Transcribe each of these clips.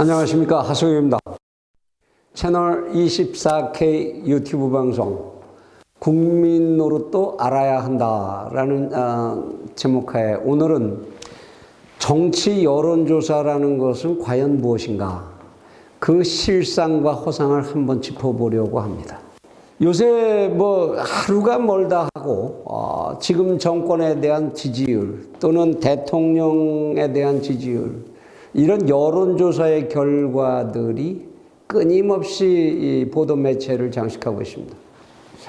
안녕하십니까 하소유입니다. 채널 24K 유튜브 방송 국민 노릇도 알아야 한다라는 어, 제목하에 오늘은 정치 여론조사라는 것은 과연 무엇인가 그 실상과 허상을 한번 짚어보려고 합니다. 요새 뭐 하루가 멀다 하고 어, 지금 정권에 대한 지지율 또는 대통령에 대한 지지율 이런 여론조사의 결과들이 끊임없이 이 보도 매체를 장식하고 있습니다.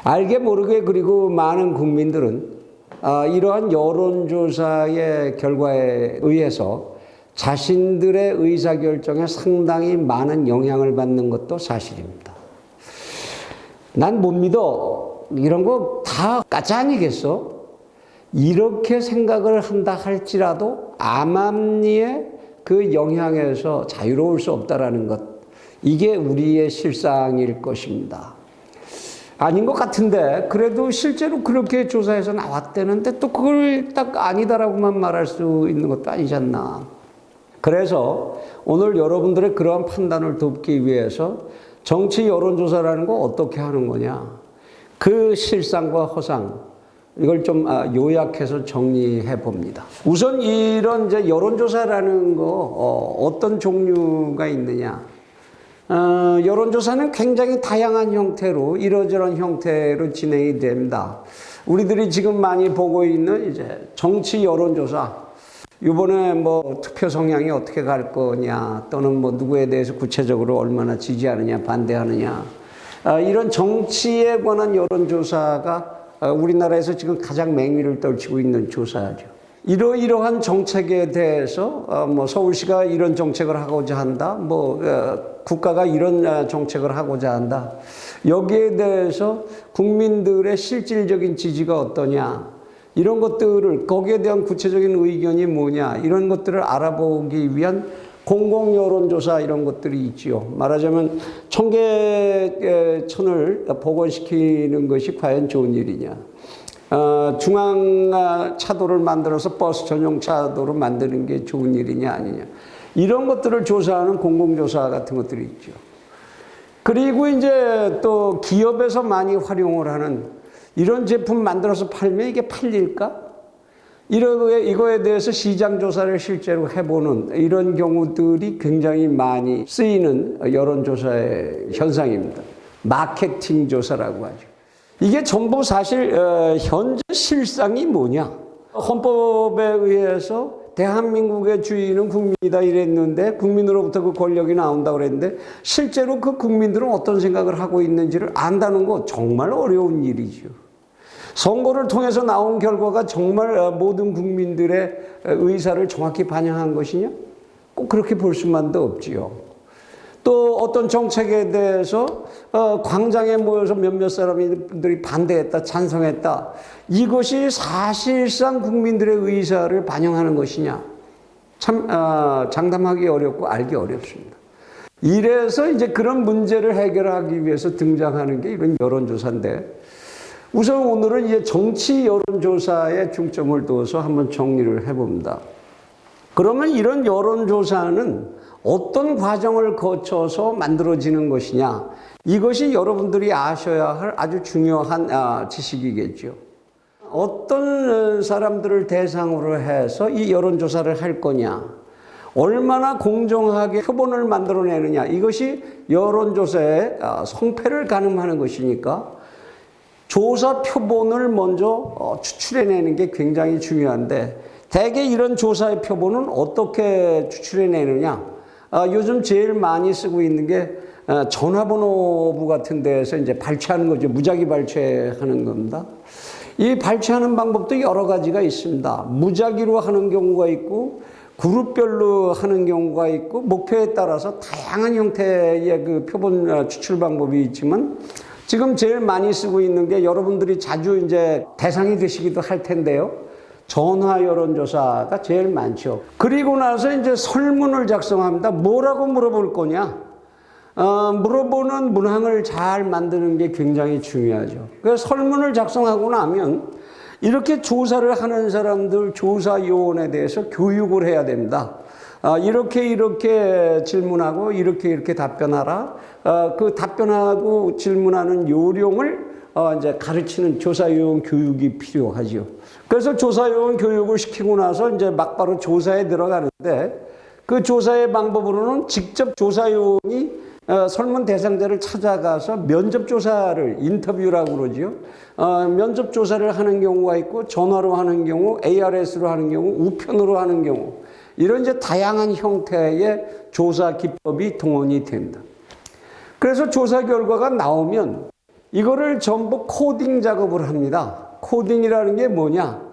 알게 모르게 그리고 많은 국민들은 아, 이러한 여론조사의 결과에 의해서 자신들의 의사결정에 상당히 많은 영향을 받는 것도 사실입니다. 난 못 믿어. 이런 거 다 가짜 아니겠어? 이렇게 생각을 한다 할지라도 암암리의 그 영향에서 자유로울 수 없다라는 것. 이게 우리의 실상일 것입니다. 아닌 것 같은데 그래도 실제로 그렇게 조사해서 나왔다는데 또 그걸 딱 아니다라고만 말할 수 있는 것도 아니지 않나. 그래서 오늘 여러분들의 그러한 판단을 돕기 위해서 정치 여론조사라는 거 어떻게 하는 거냐. 그 실상과 허상, 이걸 좀 아, 요약해서 정리해 봅니다. 우선 이런 이제 여론조사라는 거 어, 어떤 종류가 있느냐. 어, 여론조사는 굉장히 다양한 형태로 이러저런 형태로 진행이 됩니다. 우리들이 지금 많이 보고 있는 이제 정치 여론조사. 이번에 뭐 투표 성향이 어떻게 갈 거냐 또는 뭐 누구에 대해서 구체적으로 얼마나 지지하느냐 반대하느냐 아, 이런 정치에 관한 여론조사가 아, 우리나라에서 지금 가장 맹위를 떨치고 있는 조사죠. 이러이러한 정책에 대해서 어, 뭐 서울시가 이런 정책을 하고자 한다. 뭐 어, 국가가 이런 어, 정책을 하고자 한다. 여기에 대해서 국민들의 실질적인 지지가 어떠냐. 이런 것들을 거기에 대한 구체적인 의견이 뭐냐. 이런 것들을 알아보기 위한 공공 여론조사 이런 것들이 있지요. 말하자면 청계천을 복원시키는 것이 과연 좋은 일이냐. 어, 중앙 차도를 만들어서 버스 전용 차도로 만드는 게 좋은 일이냐 아니냐. 이런 것들을 조사하는 공공조사 같은 것들이 있죠. 그리고 이제 또 기업에서 많이 활용을 하는 이런 제품 만들어서 팔면 이게 팔릴까? 이런 이거에 대해서 시장 조사를 실제로 해보는 이런 경우들이 굉장히 많이 쓰이는 여론조사의 현상입니다. 마케팅 조사라고 하죠. 이게 전부 사실 어, 현재 실상이 뭐냐? 헌법에 의해서 대한민국의 주인은 국민이다 이랬는데 국민으로부터 그 권력이 나온다 그랬는데 실제로 그 국민들은 어떤 생각을 하고 있는지를 안다는 거 정말 어려운 일이죠. 선거를 통해서 나온 결과가 정말 어, 모든 국민들의 의사를 정확히 반영한 것이냐? 꼭 그렇게 볼 수만도 없지요. 또 어떤 정책에 대해서 어, 광장에 모여서 몇몇 사람들이 반대했다, 찬성했다. 이것이 사실상 국민들의 의사를 반영하는 것이냐? 참 어, 장담하기 어렵고 알기 어렵습니다. 이래서 이제 그런 문제를 해결하기 위해서 등장하는 게 이런 여론조사인데 우선 오늘은 이제 정치 여론조사에 중점을 두어서 한번 정리를 해봅니다. 그러면 이런 여론조사는 어떤 과정을 거쳐서 만들어지는 것이냐. 이것이 여러분들이 아셔야 할 아주 중요한 아, 지식이겠죠. 어떤 사람들을 대상으로 해서 이 여론조사를 할 거냐. 얼마나 공정하게 표본을 만들어내느냐. 이것이 여론조사의 아, 성패를 가늠하는 것이니까 조사 표본을 먼저 어, 추출해내는 게 굉장히 중요한데 대개 이런 조사의 표본은 어떻게 추출해내느냐? 아, 요즘 제일 많이 쓰고 있는 게 아, 전화번호부 같은 데서 이제 발췌하는 거죠. 무작위 발췌하는 겁니다. 이 발췌하는 방법도 여러 가지가 있습니다. 무작위로 하는 경우가 있고 그룹별로 하는 경우가 있고 목표에 따라서 다양한 형태의 그 표본 추출 방법이 있지만 지금 제일 많이 쓰고 있는 게 여러분들이 자주 이제 대상이 되시기도 할 텐데요. 전화 여론조사가 제일 많죠. 그리고 나서 이제 설문을 작성합니다. 뭐라고 물어볼 거냐? 어, 물어보는 문항을 잘 만드는 게 굉장히 중요하죠. 그래서 설문을 작성하고 나면 이렇게 조사를 하는 사람들 조사 요원에 대해서 교육을 해야 됩니다. 아, 이렇게 이렇게 질문하고 이렇게 이렇게 답변하라. 어, 그 답변하고 질문하는 요령을 어, 이제 가르치는 조사요원 교육이 필요하죠. 그래서 조사요원 교육을 시키고 나서 이제 막바로 조사에 들어가는데 그 조사의 방법으로는 직접 조사요원이 어, 설문 대상자를 찾아가서 면접 조사를 인터뷰라고 그러죠. 어, 면접 조사를 하는 경우가 있고 전화로 하는 경우, ARS로 하는 경우, 우편으로 하는 경우 이런 이제 다양한 형태의 조사 기법이 동원이 됩니다. 그래서 조사 결과가 나오면 이거를 전부 코딩 작업을 합니다. 코딩이라는 게 뭐냐?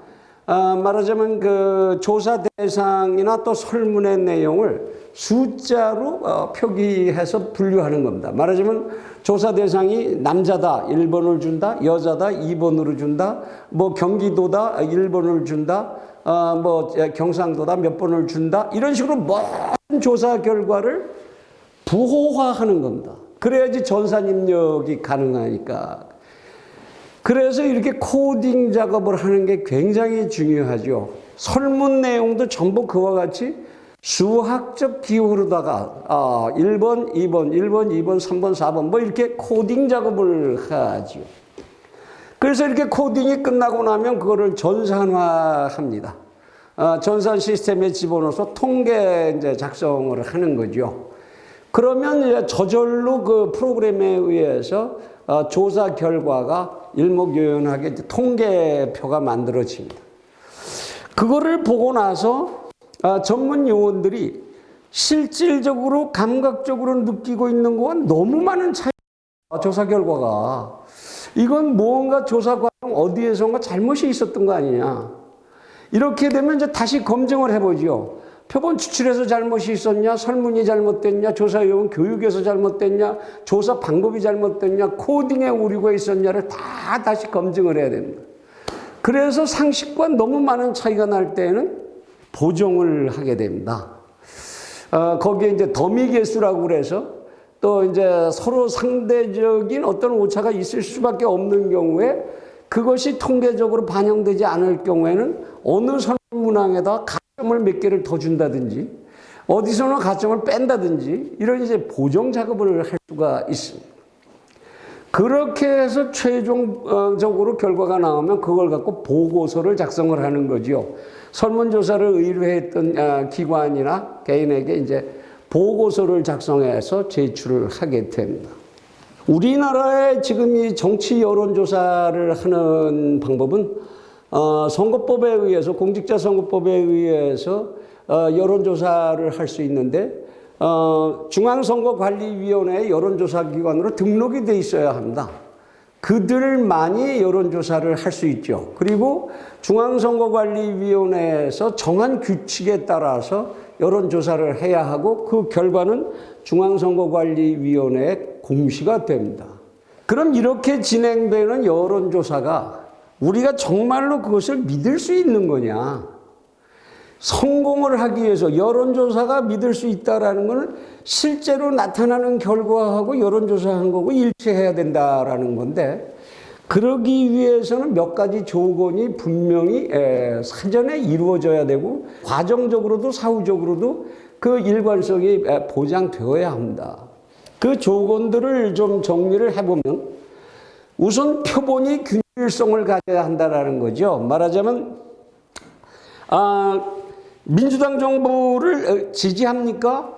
아, 말하자면 그 조사 대상이나 또 설문의 내용을 숫자로 어, 표기해서 분류하는 겁니다. 말하자면 조사 대상이 남자다 1번을 준다, 여자다 2번으로 준다, 뭐 경기도다 1번을 준다, 어, 뭐 경상도다 몇 번을 준다 이런 식으로 모든 조사 결과를 부호화하는 겁니다. 그래야지 전산 입력이 가능하니까. 그래서 이렇게 코딩 작업을 하는 게 굉장히 중요하죠. 설문 내용도 전부 그와 같이 수학적 기호로다가 아, 1번, 2번, 1번, 2번, 3번, 4번 뭐 이렇게 코딩 작업을 하죠. 그래서 이렇게 코딩이 끝나고 나면 그거를 전산화합니다. 아, 전산 시스템에 집어넣어서 통계 이제 작성을 하는 거죠. 그러면 이제 저절로 그 프로그램에 의해서 어, 조사 결과가 일목요연하게 통계표가 만들어집니다. 그거를 보고 나서 어, 전문 요원들이 실질적으로 감각적으로 느끼고 있는 건 너무 많은 차이. 조사 결과가 이건 무언가 조사 과정 어디에선가 잘못이 있었던 거 아니냐. 이렇게 되면 이제 다시 검증을 해보죠. 표본 추출에서 잘못이 있었냐, 설문이 잘못됐냐, 조사 요원 교육에서 잘못됐냐, 조사 방법이 잘못됐냐, 코딩에 오류가 있었냐를 다 다시 검증을 해야 됩니다. 그래서 상식과 너무 많은 차이가 날 때에는 보정을 하게 됩니다. 어, 거기에 이제 더미 개수라고 그래서 또 이제 서로 상대적인 어떤 오차가 있을 수밖에 없는 경우에 그것이 통계적으로 반영되지 않을 경우에는 어느 설문항에다 가점을 몇 개를 더 준다든지 어디서는 가점을 뺀다든지 이런 이제 보정 작업을 할 수가 있습니다. 그렇게 해서 최종적으로 결과가 나오면 그걸 갖고 보고서를 작성을 하는 거죠. 설문조사를 의뢰했던 아, 기관이나 개인에게 이제 보고서를 작성해서 제출을 하게 됩니다. 우리나라의 지금 이 정치 여론조사를 하는 방법은 어, 선거법에 의해서 공직자 선거법에 의해서 어, 여론조사를 할 수 있는데 어, 중앙선거관리위원회 여론조사기관으로 등록이 돼 있어야 합니다. 그들만이 여론조사를 할 수 있죠. 그리고 중앙선거관리위원회에서 정한 규칙에 따라서 여론조사를 해야 하고 그 결과는 중앙선거관리위원회에 공시가 됩니다. 그럼 이렇게 진행되는 여론조사가 우리가 정말로 그것을 믿을 수 있는 거냐? 성공을 하기 위해서 여론조사가 믿을 수 있다라는 것은 실제로 나타나는 결과하고 여론조사한 거고 일치해야 된다라는 건데 그러기 위해서는 몇 가지 조건이 분명히 사전에 이루어져야 되고 과정적으로도 사후적으로도 그 일관성이 보장되어야 합니다. 그 조건들을 좀 정리를 해보면 우선 표본이 균일성을 가져야 한다라는 거죠. 말하자면 아, 민주당 정부를 지지합니까?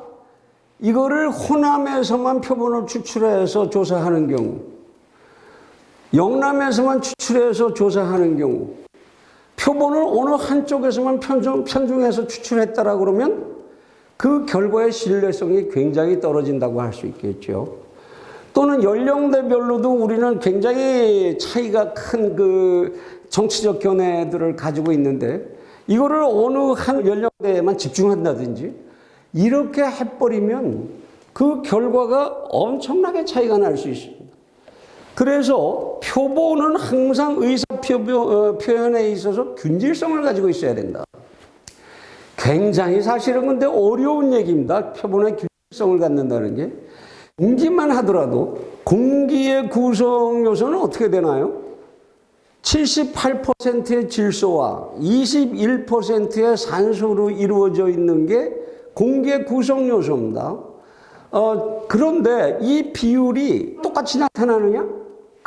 이거를 호남에서만 표본을 추출해서 조사하는 경우, 영남에서만 추출해서 조사하는 경우, 표본을 어느 한쪽에서만 편중, 편중해서 추출했다라 그러면 그 결과의 신뢰성이 굉장히 떨어진다고 할 수 있겠죠. 또는 연령대별로도 우리는 굉장히 차이가 큰 그 정치적 견해들을 가지고 있는데 이거를 어느 한 연령대에만 집중한다든지 이렇게 해버리면 그 결과가 엄청나게 차이가 날 수 있습니다. 그래서 표본은 항상 의사 어, 표현에 있어서 균질성을 가지고 있어야 된다. 굉장히 사실은 근데 어려운 얘기입니다. 표본의 균질성을 갖는다는 게. 공기만 하더라도 공기의 구성 요소는 어떻게 되나요? 78%의 질소와 21%의 산소로 이루어져 있는 게 공개 구성 요소입니다. 어, 그런데 이 비율이 똑같이 나타나느냐?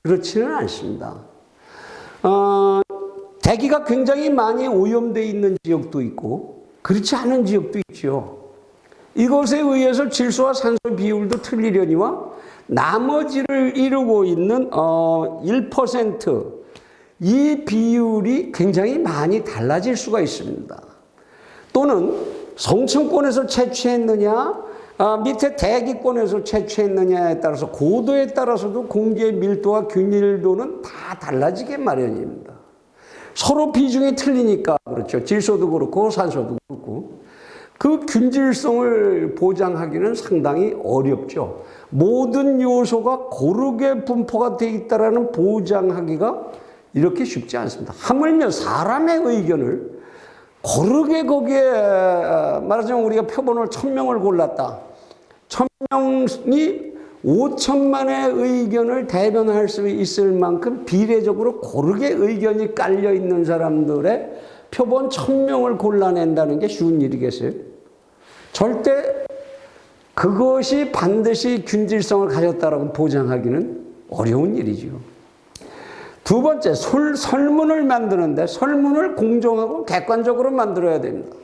그렇지는 않습니다. 어, 대기가 굉장히 많이 오염되어 있는 지역도 있고 그렇지 않은 지역도 있죠. 이것에 의해서 질소와 산소 비율도 틀리려니와 나머지를 이루고 있는 어, 1%이 비율이 굉장히 많이 달라질 수가 있습니다. 또는 성층권에서 채취했느냐, 아, 밑에 대기권에서 채취했느냐에 따라서 고도에 따라서도 공기의 밀도와 균일도는 다 달라지게 마련입니다. 서로 비중이 틀리니까 그렇죠. 질소도 그렇고 산소도 그렇고 그 균질성을 보장하기는 상당히 어렵죠. 모든 요소가 고르게 분포가 되어 있다라는 보장하기가 이렇게 쉽지 않습니다. 하물며 사람의 의견을 고르게 거기에 말하자면 우리가 표본을 천 명을 골랐다. 천 명이 5천만의 의견을 대변할 수 있을 만큼 비례적으로 고르게 의견이 깔려 있는 사람들의 표본 천 명을 골라낸다는 게 쉬운 일이겠어요? 절대 그것이 반드시 균질성을 가졌다라고 보장하기는 어려운 일이죠. 두 번째, 설, 설문을 만드는데 설문을 공정하고 객관적으로 만들어야 됩니다.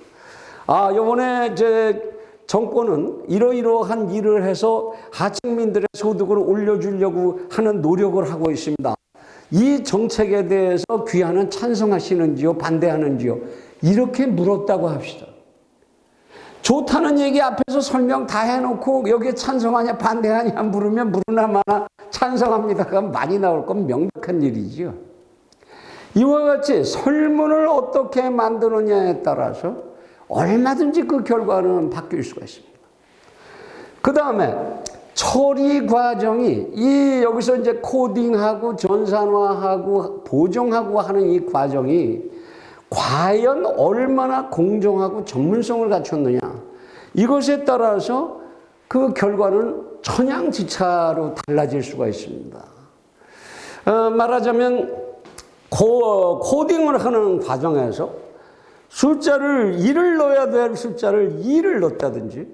아, 요번에 제 정권은 이러이러한 일을 해서 하층민들의 소득을 올려주려고 하는 노력을 하고 있습니다. 이 정책에 대해서 귀하는 찬성하시는지요, 반대하는지요? 이렇게 물었다고 합시다. 좋다는 얘기 앞에서 설명 다 해놓고 여기에 찬성하냐 반대하냐 물으면 물으나 마나 찬성합니다가 많이 나올 건 명백한 일이지요. 이와 같이 설문을 어떻게 만드느냐에 따라서 얼마든지 그 결과는 바뀔 수가 있습니다. 그 다음에 처리 과정이 이 여기서 이제 코딩하고 전산화하고 보정하고 하는 이 과정이 과연 얼마나 공정하고 전문성을 갖췄느냐 이것에 따라서 그 결과는 천양지차로 달라질 수가 있습니다. 어, 말하자면 코, 코딩을 하는 과정에서 숫자를 1을 넣어야 될 숫자를 2를 넣었다든지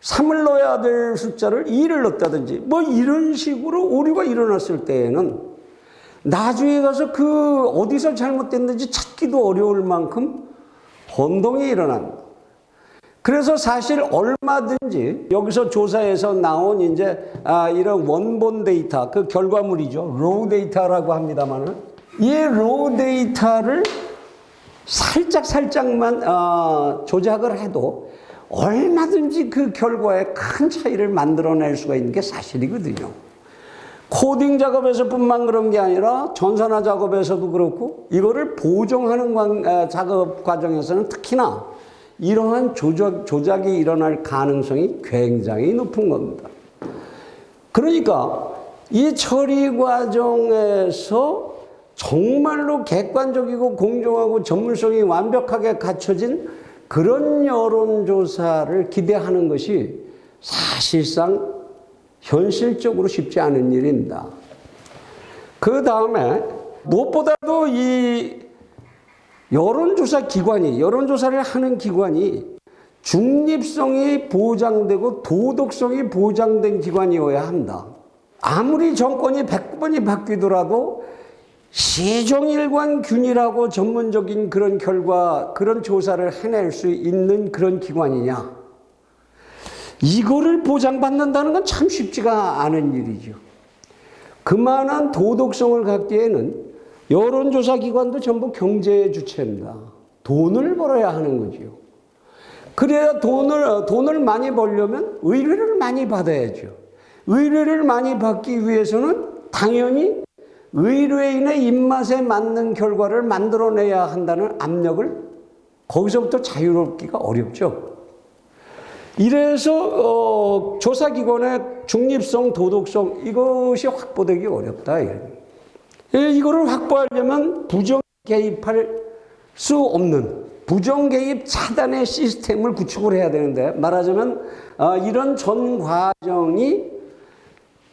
3을 넣어야 될 숫자를 2를 넣었다든지 뭐 이런 식으로 오류가 일어났을 때에는 나중에 가서 그 어디서 잘못됐는지 찾기도 어려울 만큼 혼동이 일어납니다. 그래서 사실 얼마든지 여기서 조사에서 나온 이제 아 이런 원본 데이터 그 결과물이죠. 로우 데이터라고 합니다만은 이 로우 데이터를 살짝 살짝만 어, 조작을 해도 얼마든지 그 결과에 큰 차이를 만들어낼 수가 있는 게 사실이거든요. 코딩 작업에서뿐만 그런 게 아니라 전산화 작업에서도 그렇고 이거를 보정하는 작업 과정에서는 특히나 이러한 조작, 조작이 일어날 가능성이 굉장히 높은 겁니다. 그러니까 이 처리 과정에서 정말로 객관적이고 공정하고 전문성이 완벽하게 갖춰진 그런 여론조사를 기대하는 것이 사실상 현실적으로 쉽지 않은 일입니다. 그 다음에 무엇보다도 이 여론조사 기관이, 여론조사를 하는 기관이 중립성이 보장되고 도덕성이 보장된 기관이어야 한다. 아무리 정권이 100번이 바뀌더라도 시종일관 균일하고 전문적인 그런 결과, 그런 조사를 해낼 수 있는 그런 기관이냐. 이거를 보장받는다는 건 참 쉽지가 않은 일이죠. 그만한 도덕성을 갖기에는 여론조사 기관도 전부 경제 주체입니다. 돈을 벌어야 하는 거죠. 그래야 돈을, 돈을 많이 벌려면 의뢰를 많이 받아야죠. 의뢰를 많이 받기 위해서는 당연히 의뢰인의 입맛에 맞는 결과를 만들어내야 한다는 압력을 거기서부터 자유롭기가 어렵죠. 이래서 어, 조사기관의 중립성, 도덕성 이것이 확보되기 어렵다. 예, 이거를 확보하려면 부정 개입할 수 없는 부정 개입 차단의 시스템을 구축을 해야 되는데 말하자면 어, 이런 전 과정이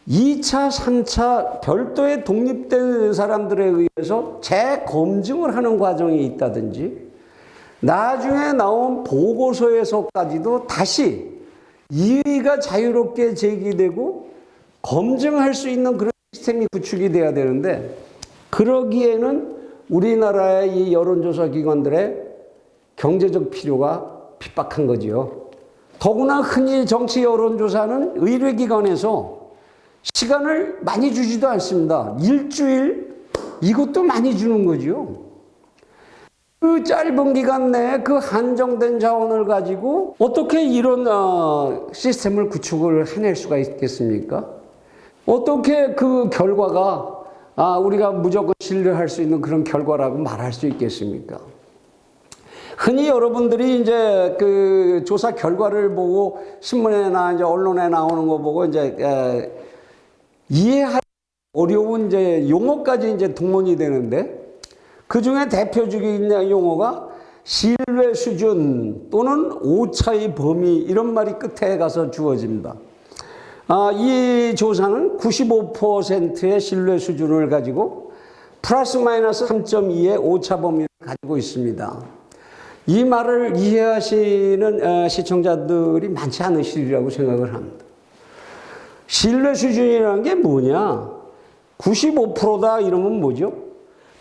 2차, 3차 별도의 독립된 사람들에 의해서 재검증을 하는 과정이 있다든지 나중에 나온 보고서에서까지도 다시 이의가 자유롭게 제기되고 검증할 수 있는 그런 시스템이 구축이 돼야 되는데 그러기에는 우리나라의 이 여론조사 기관들의 경제적 필요가 핍박한 거지요. 더구나 흔히 정치 여론조사는 의뢰기관에서 시간을 많이 주지도 않습니다. 일주일 이것도 많이 주는 거죠. 그 짧은 기간 내에 그 한정된 자원을 가지고 어떻게 이런 어, 시스템을 구축을 해낼 수가 있겠습니까? 어떻게 그 결과가 아, 우리가 무조건 신뢰할 수 있는 그런 결과라고 말할 수 있겠습니까? 흔히 여러분들이 이제 그 조사 결과를 보고 신문에나 이제 언론에 나오는 거 보고 이제 에, 이해할 어려운 이제 용어까지 이제 동원이 되는데 그 중에 대표적인 용어가 신뢰 수준 또는 오차의 범위 이런 말이 끝에 가서 주어집니다. 아, 이 조사는 95%의 신뢰 수준을 가지고 플러스 마이너스 3.2의 오차 범위를 가지고 있습니다. 이 말을 이해하시는 어, 시청자들이 많지 않으시리라고 생각을 합니다. 신뢰 수준이라는 게 뭐냐? 95%다 이러면 뭐죠?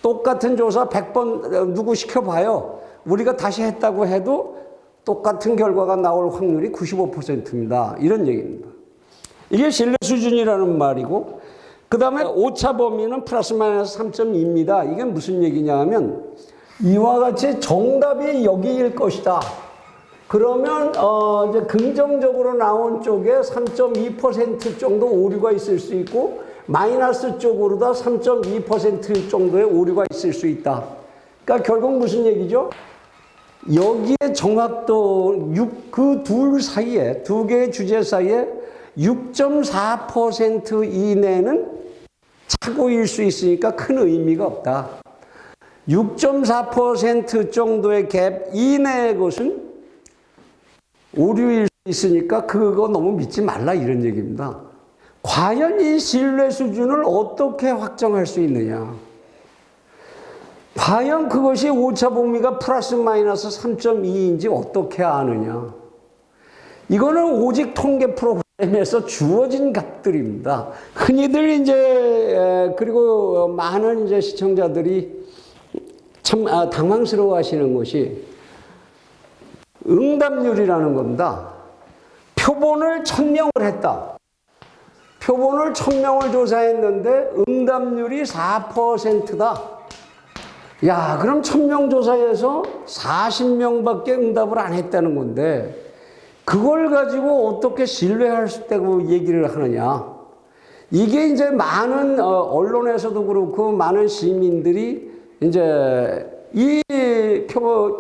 똑같은 조사 100번 누구 시켜봐요. 우리가 다시 했다고 해도 똑같은 결과가 나올 확률이 95%입니다. 이런 얘기입니다. 이게 신뢰 수준이라는 말이고, 그 다음에 오차 범위는 플러스 마이너스 3.2입니다. 이게 무슨 얘기냐 하면, 이와 같이 정답이 여기일 것이다. 그러면 어 이제 긍정적으로 나온 쪽에 3.2% 정도 오류가 있을 수 있고 마이너스 쪽으로다 3.2% 정도의 오류가 있을 수 있다. 그러니까 결국 무슨 얘기죠? 여기에 정확도 그 둘 사이에 두 개의 주제 사이에 6.4% 이내는 착오일 수 있으니까 큰 의미가 없다. 6.4% 정도의 갭 이내의 것은 오류일 수 있으니까 그거 너무 믿지 말라 이런 얘기입니다. 과연 이 신뢰 수준을 어떻게 확정할 수 있느냐? 과연 그것이 오차 범위가 플러스 마이너스 3.2인지 어떻게 아느냐? 이거는 오직 통계 프로그램 에서 주어진 값들입니다. 흔히들 이제 그리고 많은 이제 시청자들이 참 아, 당황스러워 하시는 것이 응답률이라는 겁니다. 표본을 천명을 했다. 표본을 천명을 조사했는데 응답률이 4%다. 야, 그럼 천명 조사에서 40명밖에 응답을 안 했다는 건데 그걸 가지고 어떻게 신뢰할 수 있다고 얘기를 하느냐. 이게 이제 많은 어, 언론에서도 그렇고 많은 시민들이 이제 이 표,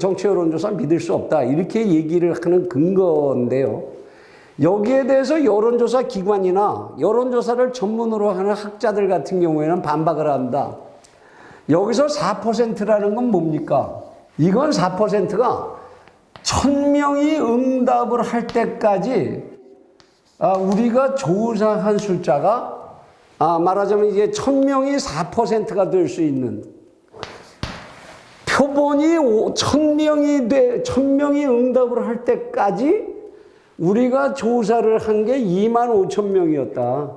정치 여론조사 믿을 수 없다. 이렇게 얘기를 하는 근거인데요. 여기에 대해서 여론조사 기관이나 여론조사를 전문으로 하는 학자들 같은 경우에는 반박을 한다. 여기서 4%라는 건 뭡니까? 이건 4%가 천명이 응답을 할 때까지 아, 우리가 조사한 숫자가 아, 말하자면 이게 천명이 4%가 될 수 있는 표본이 천명이 돼, 천명이 응답을 할 때까지 우리가 조사를 한 게 2만 5천 명이었다.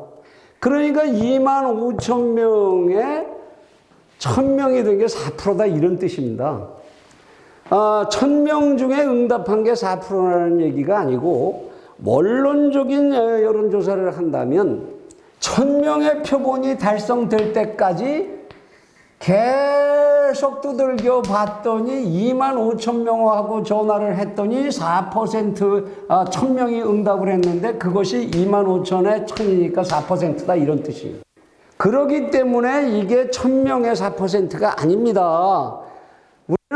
그러니까 2만 5천 명에 천명이 된 게 4%다 이런 뜻입니다. 아, 천명 중에 응답한 게 4%라는 얘기가 아니고 원론적인 여론조사를 한다면 천명의 표본이 달성될 때까지 계속 두들겨 봤더니 2만 5천 명하고 전화를 했더니 4% 아, 1000명이 응답을 했는데 그것이 2만 5천에 1000이니까 4%다 이런 뜻이에요. 그러기 때문에 이게 1000명의 4%가 아닙니다.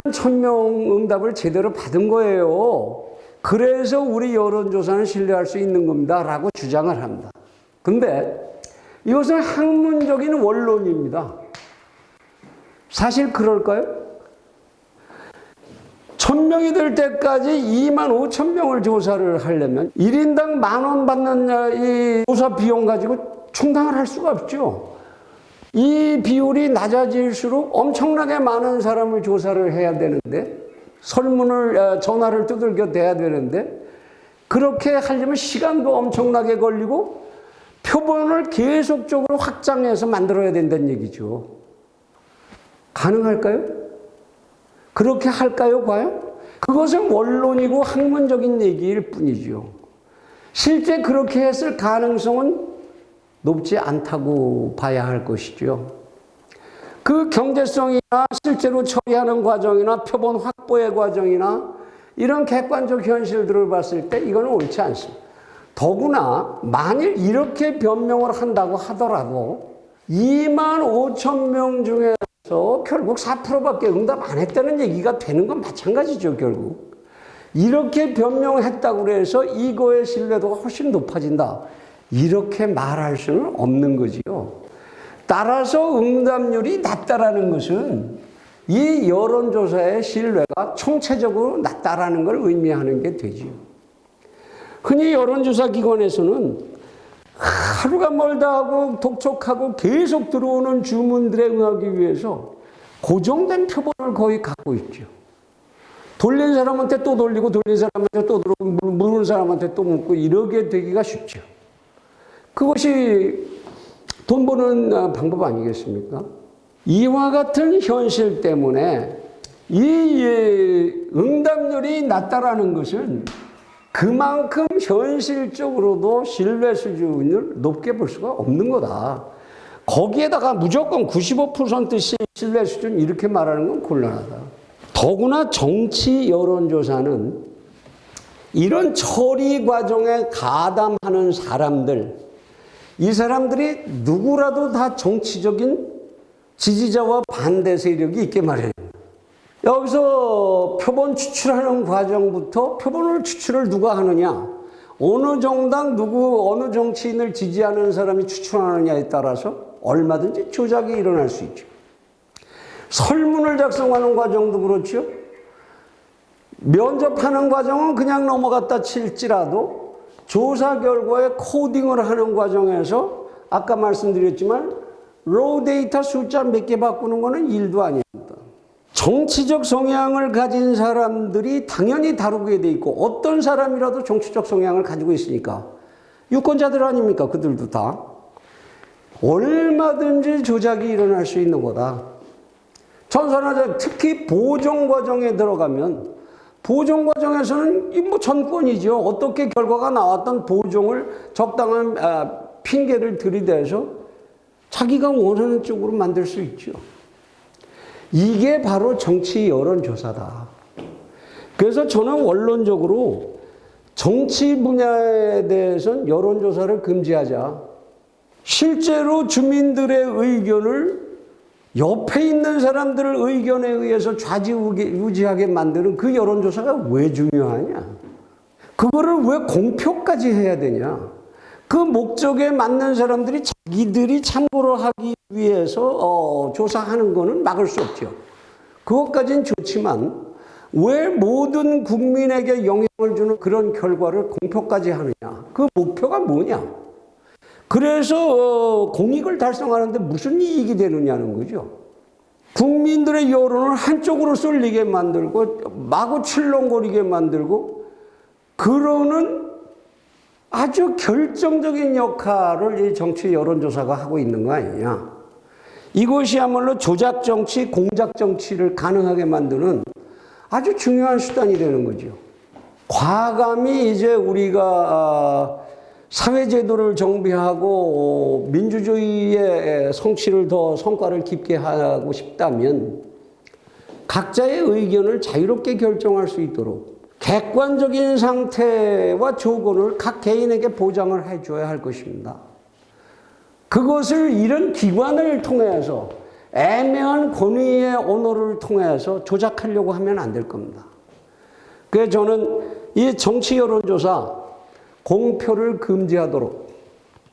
1000명 응답을 제대로 받은 거예요. 그래서 우리 여론조사는 신뢰할 수 있는 겁니다. 라고 주장을 합니다. 근데 이것은 학문적인 원론입니다. 사실 그럴까요? 천명이 될 때까지 2만 5천 명을 조사를 하려면 1인당 만 원 받는 이 조사 비용 가지고 충당을 할 수가 없죠. 이 비율이 낮아질수록 엄청나게 많은 사람을 조사를 해야 되는데 설문을 어, 전화를 두들겨 대야 되는데 그렇게 하려면 시간도 엄청나게 걸리고 표본을 계속적으로 확장해서 만들어야 된다는 얘기죠. 가능할까요? 그렇게 할까요, 과연? 그것은 원론이고 학문적인 얘기일 뿐이죠. 실제 그렇게 했을 가능성은 높지 않다고 봐야 할 것이죠. 그 경제성이나 실제로 처리하는 과정이나 표본 확보의 과정이나 이런 객관적 현실들을 봤을 때 이거는 옳지 않습니다. 더구나 만일 이렇게 변명을 한다고 하더라도 2만 5천 명 중에서 결국 4%밖에 응답 안 했다는 얘기가 되는 건 마찬가지죠, 결국. 이렇게 변명했다고 해서 이거의 신뢰도가 훨씬 높아진다. 이렇게 말할 수는 없는 거지요. 따라서 응답률이 낮다라는 것은 이 여론조사의 신뢰가 총체적으로 낮다라는 걸 의미하는 게 되지요. 흔히 여론조사 기관에서는 하루가 멀다 하고 독촉하고 계속 들어오는 주문들에 응하기 위해서 고정된 표본을 거의 갖고 있죠. 돌린 사람한테 또 돌리고 돌린 사람한테 또 들어오고 물은 사람한테 또 묻고 이러게 되기가 쉽죠. 그것이 돈 버는 아, 방법 아니겠습니까? 이와 같은 현실 때문에 이 예, 응답률이 낮다라는 것은 그만큼 현실적으로도 신뢰 수준을 높게 볼 수가 없는 거다. 거기에다가 무조건 95% 신뢰 수준 이렇게 말하는 건 곤란하다. 더구나 정치 여론조사는 이런 처리 과정에 가담하는 사람들, 이 사람들이 누구라도 다 정치적인 지지자와 반대 세력이 있게 마련입니다. 여기서 표본 추출하는 과정부터 표본을 추출을 누가 하느냐, 어느 정당 누구 어느 정치인을 지지하는 사람이 추출하느냐에 따라서 얼마든지 조작이 일어날 수 있죠. 설문을 작성하는 과정도 그렇죠. 면접하는 과정은 그냥 넘어갔다 칠지라도 조사 결과에 코딩을 하는 과정에서 아까 말씀드렸지만 로우 데이터 숫자 몇 개 바꾸는 거는 일도 아닙니다. 정치적 성향을 가진 사람들이 당연히 다루게 돼 있고 어떤 사람이라도 정치적 성향을 가지고 있으니까 유권자들 아닙니까? 그들도 다. 얼마든지 조작이 일어날 수 있는 거다. 전산화자 특히 보정 과정에 들어가면 보정 과정에서는 이뭐 전권이죠. 어떻게 결과가 나왔던 보정을 적당한 아, 핑계를 들이대서 자기가 원하는 쪽으로 만들 수 있죠. 이게 바로 정치 여론조사다. 그래서 저는 원론적으로 정치 분야에 대해서는 여론조사를 금지하자. 실제로 주민들의 의견을 옆에 있는 사람들의 의견에 의해서 좌지우지하게 만드는 그 여론조사가 왜 중요하냐? 그거를 왜 공표까지 해야 되냐? 그 목적에 맞는 사람들이 자기들이 참고로 하기 위해서 어, 조사하는 거는 막을 수 없죠. 그것까지는 좋지만 왜 모든 국민에게 영향을 주는 그런 결과를 공표까지 하느냐? 그 목표가 뭐냐? 그래서 어, 공익을 달성하는데 무슨 이익이 되느냐는 거죠. 국민들의 여론을 한쪽으로 쏠리게 만들고 마구 출렁거리게 만들고 그러는 아주 결정적인 역할을 이 정치 여론조사가 하고 있는 거 아니냐. 이것이야말로 조작 정치, 공작 정치를 가능하게 만드는 아주 중요한 수단이 되는 거죠. 과감히 이제 우리가 아, 사회제도를 정비하고 민주주의의 성취를 더 성과를 깊게 하고 싶다면 각자의 의견을 자유롭게 결정할 수 있도록 객관적인 상태와 조건을 각 개인에게 보장을 해줘야 할 것입니다. 그것을 이런 기관을 통해서 애매한 권위의 언어를 통해서 조작하려고 하면 안 될 겁니다. 그래서 저는 이 정치 여론조사 공표를 금지하도록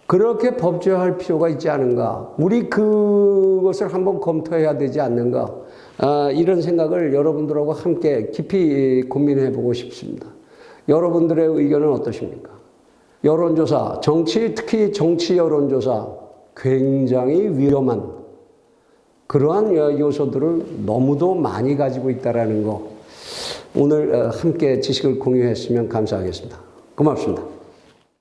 그렇게 법제화할 필요가 있지 않은가. 우리 그것을 한번 검토해야 되지 않는가. 아, 이런 생각을 여러분들하고 함께 깊이 고민해 보고 싶습니다. 여러분들의 의견은 어떠십니까? 여론조사, 정치, 특히 정치 여론조사 굉장히 위험한 그러한 요소들을 너무도 많이 가지고 있다라는 거. 오늘 어, 함께 지식을 공유했으면 감사하겠습니다. 고맙습니다.